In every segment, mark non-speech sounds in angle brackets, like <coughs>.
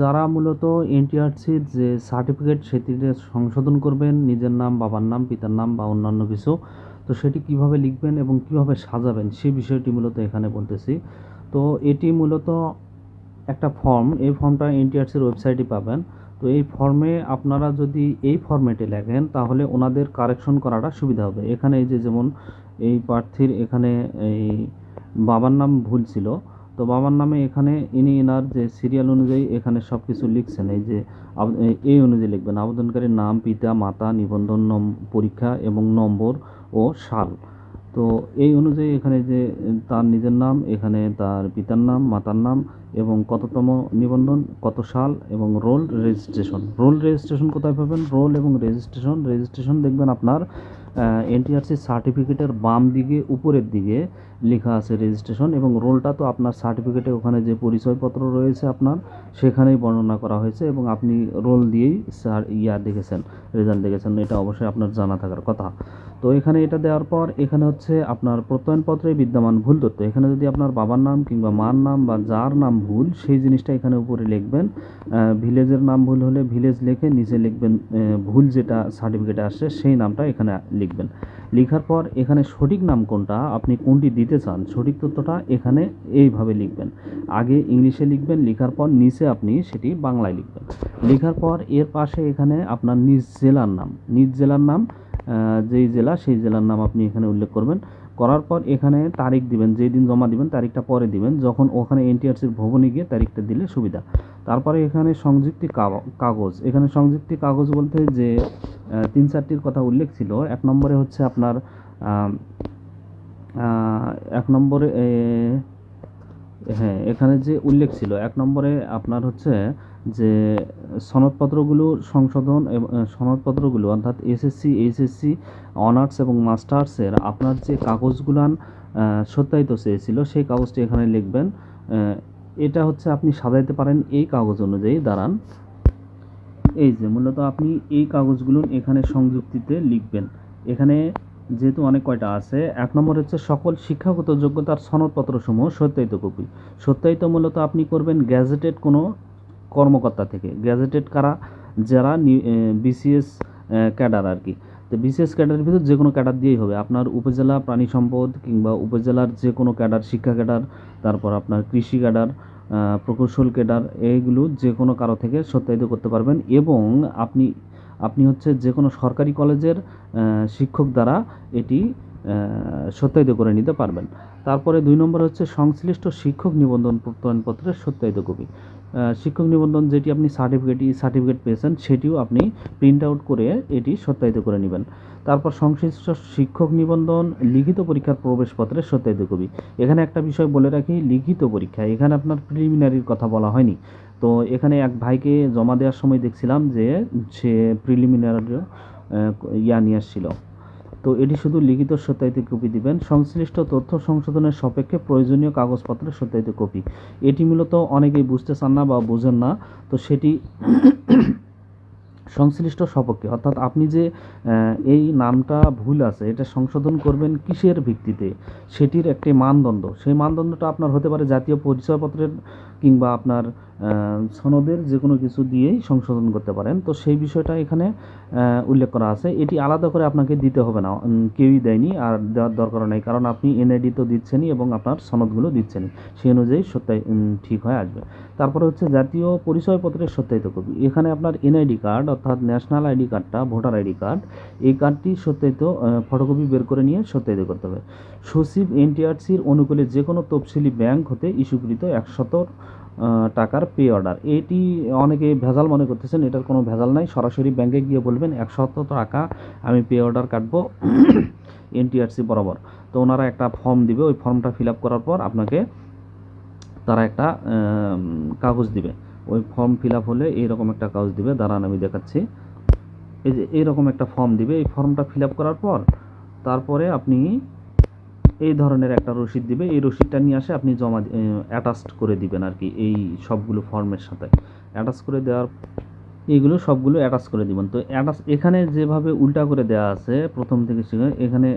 যারা মূলত এনটিআরসির যে সার্টিফিকেট সেটিতে সংশোধন করবেন, নিজের নাম, বাবার নাম, পিতার নাম বা অন্যান্য কিছু, তো সেটি কীভাবে লিখবেন এবং কীভাবে সাজাবেন, সে বিষয়টি মূলত এখানে বলতেছি। তো এটি মূলত একটা ফর্ম, এই ফর্মটা এনটিআরসির ওয়েবসাইটে পাবেন। তো এই ফর্মে আপনারা যদি এই ফর্মেটে লেখেন, তাহলে ওনাদের কারেকশন করাটা সুবিধা হবে। এখানে এই যে যেমন এই প্রার্থীর এখানে এই বাবার নাম ভুল ছিল তো বাবার নামে এখানে ইনি এনার যে সিরিয়াল অনুযায়ী এখানে সব কিছু লিখছেন, এই যে এই অনুযায়ী লিখবেন, আবেদনকারীর নাম, পিতা, মাতা, নিবন্ধন নম, পরীক্ষা এবং নম্বর ও সাল। তো এই অনুযায়ী এখানে যে তার নিজের নাম, এখানে তার পিতার নাম, মাতার নাম এবং কততম নিবন্ধন, কত সাল এবং রোল রেজিস্ট্রেশন। রোল রেজিস্ট্রেশন কোথায় পাবেন? রোল এবং রেজিস্ট্রেশন রেজিস্ট্রেশন দেখবেন আপনার এনটিআরসি সার্টিফিকেটের বাম দিকে, উপরের দিকে লেখা আছে রেজিস্ট্রেশন এবং রোলটা তো আপনার সার্টিফিকেটে ওখানে যে পরিচয়পত্র রয়েছে আপনার, সেখানেই বর্ণনা করা হয়েছে এবং আপনি রোল দিয়েই স্যার ইয়া দেখেছেন রেজাল্ট দেখেছেন, এটা অবশ্যই আপনার জানা থাকার কথা। তো এখানে এটা দেওয়ার পর এখানে হচ্ছে আপনার প্রত্যয়নপত্রে বিদ্যমান ভুল তথ্য। এখানে যদি আপনার বাবার নাম কিংবা মার নাম বা যার নাম ভুল, সেই জিনিসটা এখানে উপরে লিখবেন। ভিলেজের নাম ভুল হলে ভিলেজ লিখে নিচে লিখবেন ভুল যেটা সার্টিফিকেটে আসছে সেই নামটা এখানে লিখবেন। লেখার পর এখানে সঠিক নাম কোনটা, আপনি কোনটি দিতে চান, সঠিক তথ্যটা এখানে এইভাবে লিখবেন। আগে ইংলিশে লিখবেন, লেখার পর নিচে আপনি সেটি বাংলায় লিখবেন। লেখার পর এর পাশে এখানে আপনার নিজ জেলার নাম, নিজ জেলার নাম যেই জেলা, সেই জেলার নাম আপনি এখানে উল্লেখ করবেন। করার পর এখানে তারিখ দিবেন, যেই দিন জমা দিবেন, তারিখটা পরে দিবেন। যখন ওখানে এনটিআরসির ভবনে গিয়ে তারিখটা দিলে সুবিধা। তারপরে এখানে সংযুক্তি কাগ- কাগজ। এখানে সংযুক্তি কাগজ বলতে যে তিন চারটির কথা উল্লেখ ছিল। এক নম্বরে হচ্ছে আপনার এক নম্বরে হ্যাঁ এখানে যে উল্লেখ ছিল, এক নম্বরে আপনার হচ্ছে যে সনদপত্রগুলো সংশোধন সনদপত্রগুলো, অর্থাৎ এসএসসি, এইচএসসি, অনার্স এবং মাস্টার্সের আপনার যে কাগজগুলান সত্যায়িত চেয়েছিল, সেই কাগজটি এখানে লিখবেন। এটা হচ্ছে আপনি সাজাইতে পারেন এই কাগজ অনুযায়ী, দাঁড়ান। এই যে মূলত আপনি এই কাগজগুলো এখানে সংযুক্তিতে লিখবেন। এখানে যেহেতু অনেক কয়টা আছে, এক নম্বর হচ্ছে সকল শিক্ষাগত যোগ্যতার সনদপত্রসমূহ সত্যায়িত কপি। সত্যায়িত মূলত আপনি করবেন গ্যাজেটেড কোনো কর্মকর্তা থেকে। গ্যাজেটেড কারা? যারা বিসিএস ক্যাডার আর কি। তো বিসিএস ক্যাডারের ভিতর যে কোনো ক্যাডার দিয়েই হবে। আপনার উপজেলা প্রাণী সম্পদ কিংবা উপজেলার যে কোনো ক্যাডার, শিক্ষা ক্যাডার, তারপর আপনার কৃষি ক্যাডার প্রকৌশল ক্যাডার, এইগুলো যে কোনো কারও থেকে সত্যায়িত করতে পারবেন এবং আপনি আপনি হচ্ছে যে কোনো সরকারি কলেজের শিক্ষক দ্বারা এটি সত্যায়িত করে নিতে পারবেন। তারপরে দুই নম্বর হচ্ছে সংশ্লিষ্ট শিক্ষক নিবন্ধন প্রত্যয়নপত্রের সত্যায়িত কপি। শিক্ষক নিবন্ধন যেটি আপনি সার্টিফিকেট সার্টিফিকেট পেয়েছেন, সেটিও আপনি প্রিন্ট আউট করে এটি সত্যায়িত করে নেবেন। তারপর সংশ্লিষ্ট শিক্ষক নিবন্ধন, লিখিত পরীক্ষার প্রবেশপত্রের সত্যায়িত কপি। এখানে একটা বিষয় বলে রাখি, লিখিত পরীক্ষা। এখানে আপনার প্রিলিমিনারির কথা বলা হয়নি। তো এখানে এক ভাইকে জমা দেওয়ার সময় দেখছিলাম যে সে প্রিলিমিনারি ইয়া নিয়ে আসছিল। তো এটি শুধু লিখিত সত্যায়িত কপি দিবেন। সংশ্লিষ্ট তথ্য সংশোধনের সাপেক্ষে প্রয়োজনীয় কাগজপত্রের সত্যায়িত কপি। এটি মূলত অনেকেই বুঝতে চান না বা বোঝেন না, তো সেটি সংশ্লিষ্ট সপক্ষে। অর্থাৎ আপনি যে এই নামটা ভুল আছে, এটা সংশোধন করবেন কিসের ভিত্তিতে? সেটির একটি মানদণ্ড। সেই মানদণ্ডটা আপনার হতে পারে জাতীয় পরিচয়পত্রের কিংবা আপনার সনদের যে কোনো কিছু দিয়েই সংশোধন করতে পারেন। তো সেই বিষয়টা এখানে উল্লেখ করা আছে। এটি আলাদা করে আপনাকে দিতে হবে না। কেউই দেয়নি আর দেওয়ার দরকার নেই। কারণ আপনি এনআইডি তো দিচ্ছেনই এবং আপনার সনদগুলো দিচ্ছেনই। সেই অনুযায়ী সত্যায় ঠিক হয়ে আসবে। তারপরে হচ্ছে জাতীয় পরিচয়পত্রের সত্যায়িত কপি। এখানে আপনার এনআইডি কার্ড অর্থাৎ ন্যাশনাল আইডি কার্ডটা, ভোটার আইডি কার্ড, এই কার্ডটি সত্যায়িত ফটোকপি বের করে নিয়ে সত্যায়িত করতে হবে। সচিব, এনটিআরসির অনুকূলে যে কোনো তফসিলি ব্যাংক হতে ইস্যুকৃত একশত টাকার পে অর্ডার এটি অনেকে ভেজাল মনে করতেছেন, এটার কোনো ভেজাল নাই। সরাসরি ব্যাংকে গিয়ে বলবেন, একশত টাকা আমি পে অর্ডার কাটবো <coughs> এনটিআরসি বরাবর। তো ওনারা একটা ফর্ম দিবে, ওই ফর্মটা ফিল আপ করার পর আপনাকে তারা একটা কাগজ দিবে। ওই ফর্ম ফিল আপ হলে এইরকম একটা কাগজ দিবে, দাঁড়ান আমি দেখাচ্ছি। এই যে এইরকম একটা ফর্ম দিবে, এই ফর্মটা ফিল আপ করার পর তারপরে আপনি এই ধরনের একটা রসিদ দিবে। এই রসিদটা নিয়ে আসে আপনি জমা অ্যাটাচড করে দিবেন আর কি এই সবগুলো ফর্মের সাথে। অ্যাটাচ করে দেওয়ার এইগুলো সবগুলো অ্যাটাচ করে দিবেন। তো অ্যাটাচ এখানে যেভাবে উল্টা করে দেওয়া আছে, প্রথম থেকে শিখে এখানে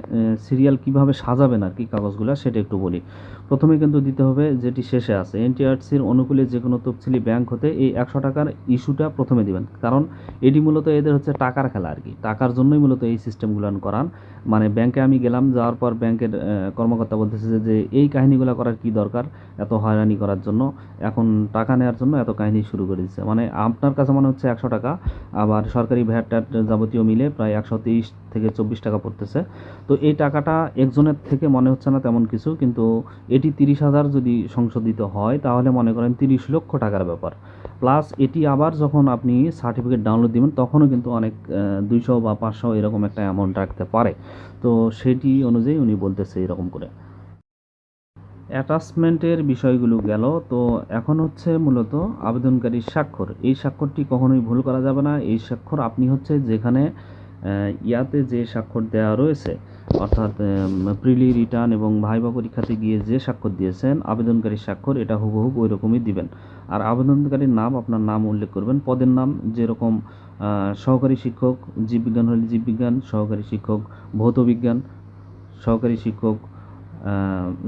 সিরিয়াল কীভাবে সাজাবেন আর কি কাগজগুলো সেটা একটু বলি। প্রথমে কিন্তু দিতে হবে যেটি শেষে আছে এনটিআরসির অনুকূলে যে কোনো তফসিলি ব্যাংক হতে এই একশো টাকার ইস্যুটা প্রথমে দিবেন। কারণ এটি মূলত এদের হচ্ছে টাকার খেলা আর কি। টাকার জন্যই মূলত এই সিস্টেমগুলো করান। মানে ব্যাংকে আমি গেলাম, যাওয়ার পর ব্যাংকের কর্মকর্তা বলতেছে যে এই কাহিনীগুলো করার কি দরকার? এত হয়রানি করার জন্য। এখন টাকা নেওয়ার জন্য এত কাহিনী শুরু করে দিচ্ছে। মানে আপনার কাছে মনে হচ্ছে একশো টাকা। আবার সরকারি ভ্যাট ট্যাট যাবতীয় মিলে প্রায় একশো তেইশ থেকে চব্বিশ টাকা পড়তেছে। তো এই টাকাটা একজনের থেকে মনে হচ্ছে না তেমন কিছু, কিন্তু এটি তিরিশ হাজার যদি সংশোধিত হয়, তাহলে মনে করেন তিরিশ লক্ষ টাকার ব্যাপার। প্লাস এটি আবার যখন আপনি সার্টিফিকেট ডাউনলোড দিবেন, তখনও কিন্তু অনেক দুইশো বা পাঁচশো এরকম একটা অ্যামাউন্ট রাখতে পারে। তো সেটি অনুযায়ী উনি বলতেছে এরকম করে। অ্যাটাচমেন্টের বিষয়গুলো গেল। তো এখন হচ্ছে মূলত আবেদনকারীর স্বাক্ষর। এই স্বাক্ষরটি কখনোই ভুল করা যাবে না। এই স্বাক্ষর আপনি হচ্ছে যেখানে ইয়াতে যে স্বাক্ষর দেওয়া রয়েছে, অর্থাৎ প্রিলি রিটার্ন এবং ভাইবা পরীক্ষাতে গিয়ে যে স্বাক্ষর দিয়েছেন, আবেদনকারীর স্বাক্ষর এটা হুবহু ওই রকমই দিবেন। আর আবেদনকারীর নাম, আপনার নাম উল্লেখ করবেন। পদের নাম যেরকম সহকারী শিক্ষক, জীববিজ্ঞান হলে জীববিজ্ঞান, সহকারী শিক্ষক, ভৌতবিজ্ঞান, সহকারী শিক্ষক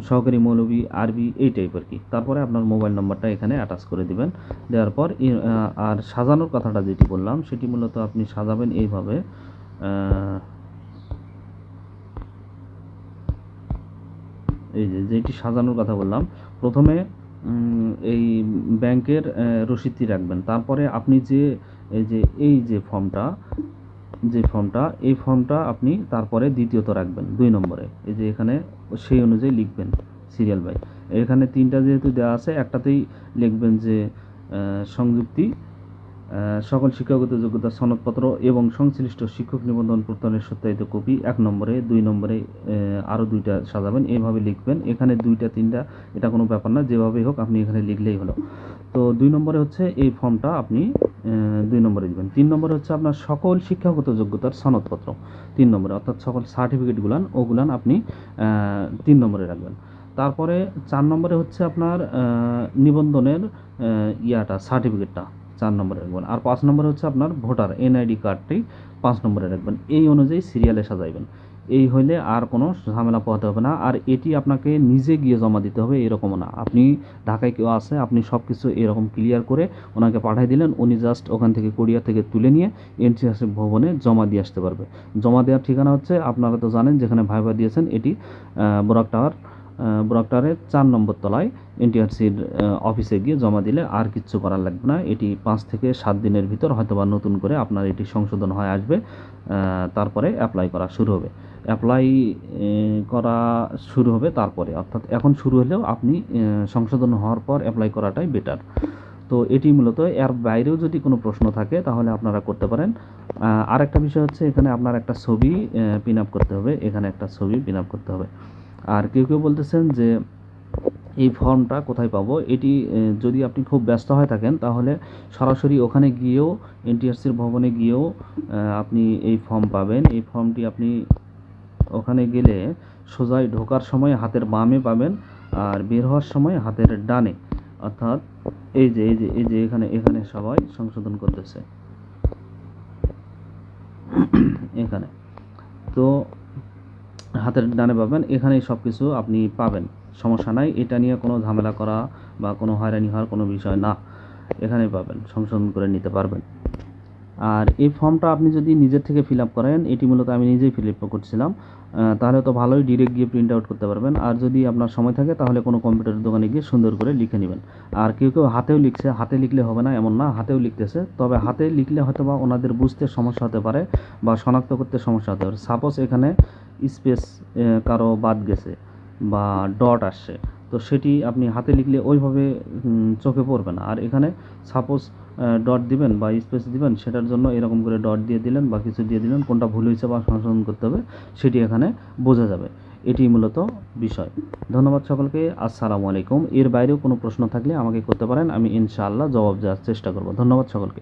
সহকারী মৌলবী, আরবি, এই টাইপ আর কি। তারপরে আপনার মোবাইল নাম্বারটা এখানে অ্যাটাচ করে দিবেন। দেওয়ার পর আর সাজানোর কথাটা যেটি বললাম, সেটি মূলত আপনি সাজাবেন এইভাবে। এই যে, যেটি সাজানোর কথা বললাম, প্রথমে এই ব্যাংকের রসিদটি রাখবেন। তারপরে আপনি যে, এই যে এই যে ফর্মটা যে ফর্মটা, এই ফর্মটা আপনি তারপরে দ্বিতীয়ত রাখবেন দুই নম্বরে। এই যে এখানে সেই অনুযায়ী লিখবেন সিরিয়াল বাই এখানে তিনটা যেহেতু দেওয়া আছে, একটাতেই লিখবেন যে সংযুক্তি সকল শিক্ষাগত যোগ্যতা সনদপত্র এবং সংশ্লিষ্ট শিক্ষক নিবন্ধন প্রত্যয়নের সত্যায়িত কপি এক নম্বরে, দুই নম্বরে আরও দুইটা সাজাবেন, এইভাবে লিখবেন। এখানে দুইটা, তিনটা, এটা কোনো ব্যাপার না, যেভাবেই হোক আপনি এখানে লিখলেই হলো। তো দুই নম্বরে হচ্ছে এই ফর্মটা আপনি দুই নম্বরে দিবেন। তিন নম্বরে হচ্ছে আপনার সকল শিক্ষাগত যোগ্যতার সনদপত্র। তিন নম্বরে, অর্থাৎ সকল সার্টিফিকেটগুলান, ওগুলান আপনি তিন নম্বরে রাখবেন। তারপরে চার নম্বরে হচ্ছে আপনার নিবন্ধনের ইয়াটা, সার্টিফিকেটটা চার নম্বরে রাখবেন। আর পাঁচ নম্বরে হচ্ছে আপনার ভোটার, এনআইডি কার্ডটি পাঁচ নম্বরে রাখবেন। এই অনুযায়ী সিরিয়ালে সাজাইবেন। এই হইলে আর কোনো ঝামেলা পোহাতে হবে না। আর এটি আপনাকে নিজে গিয়ে জমা দিতে হবে এরকমও না। আপনি ঢাকায় কেউ আসে আপনি সব কিছু এরকম ক্লিয়ার করে ওনাকে পাঠিয়ে দিলেন, উনি জাস্ট ওখান থেকে কোরিয়া থেকে তুলে নিয়ে এনটিআরসি ভবনে জমা দিয়ে আসতে পারবে। জমা দেওয়ার ঠিকানা হচ্ছে, আপনারা তো জানেন যেখানে ভাইবা দিয়েছেন, এটি বরাক টাওয়ার বরাক চার নম্বর তলায় এনটিআরসির অফিসে গিয়ে জমা দিলে আর কিচ্ছু করার লাগবে না। এটি পাঁচ থেকে সাত দিনের ভিতর হয়তো বা নতুন করে আপনার এটি সংশোধন হয়ে আসবে তারপরে অ্যাপ্লাই করা শুরু হবে। অ্যাপ্লাই করা শুরু হবে তারপরে, অর্থাৎ এখন শুরু হলেও আপনি সংশোধন হওয়ার পর অ্যাপ্লাই করাটাই বেটার তো এটি মূলত এর বাইরেও যদি কোনো প্রশ্ন থাকে তাহলে আপনারা করতে পারেন। আর একটা বিষয় হচ্ছে এখানে আপনার একটা ছবি পিন আপ করতে হবে। এখানে একটা ছবি পিন আপ করতে হবে। আর কেউ কেউ বলতেছেন যে, এই ফর্মটা কোথায় পাবো? এটি যদি আপনি খুব ব্যস্ত হয়ে থাকেন, তাহলে সরাসরি ওখানে গিয়েও এনটিআরসির ভবনে গিয়েও আপনি এই ফর্ম পাবেন। এই ফর্মটি আপনি ওখানে গেলে সোজাই ঢোকার সময় হাতের বামে পাবেন আর বের হওয়ার সময় হাতের ডানে। অর্থাৎ এই যে এই যে এই যে, এখানে এখানে সবাই সংশোধন করতেছে। এখানে। তো হাতের ডানে পাবেন এখানেই সব কিছু আপনি পাবেন। সমস্যা নাই, এটা নিয়ে কোনো ঝামেলা করা বা কোনো হয়রানি হওয়ার কোনো বিষয় না। এখানেই পাবেন, সংশোধন করে নিতে পারবেন। আর এই ফর্মটা আপনি যদি নিজের থেকে ফিল আপ করেন, এটি মূলত আমি নিজেই ফিল আপ করছিলাম। তাহলে তো ভালোই ডিরেক্ট গিয়ে প্রিন্ট আউট করতে পারবেন। আর যদি আপনার সময় থাকে, তাহলে কোনো কম্পিউটারের দোকানে গিয়ে সুন্দর করে লিখে নেবেন। আর কেউ কেউ হাতেও লিখছে, হাতে লিখলে হবে না, এমন না, হাতেও লিখতেছে। তবে হাতে লিখলে হয়তো বা ওনাদের বুঝতে সমস্যা হতে পারে বা শনাক্ত করতে সমস্যা হতে পারে। সাপোজ এখানে স্পেস কারও বাদ গেছে বা ডট আসছে। তো সেটি আপনি হাতে লিখলে ওইভাবে চোখে পড়বে না। আর এখানে সাপোজ ডট দিবেন বা স্পেস দিবেন, সেটার জন্য এরকম করে ডট দিয়ে দিলেন বা কিছু দিয়ে দিলেন, কোনটা ভুল হয়েছে বা সংশোধন করতে হবে, সেটি এখানে বোঝা যাবে। এটি মূলত বিষয়। ধন্যবাদ সকলকে। আসসালামু আলাইকুম। এর বাইরেও কোনো প্রশ্ন থাকলে আমাকে করতে পারেন, আমি ইনশাআল্লাহ জবাব দেওয়ার চেষ্টা করব। ধন্যবাদ সকলকে।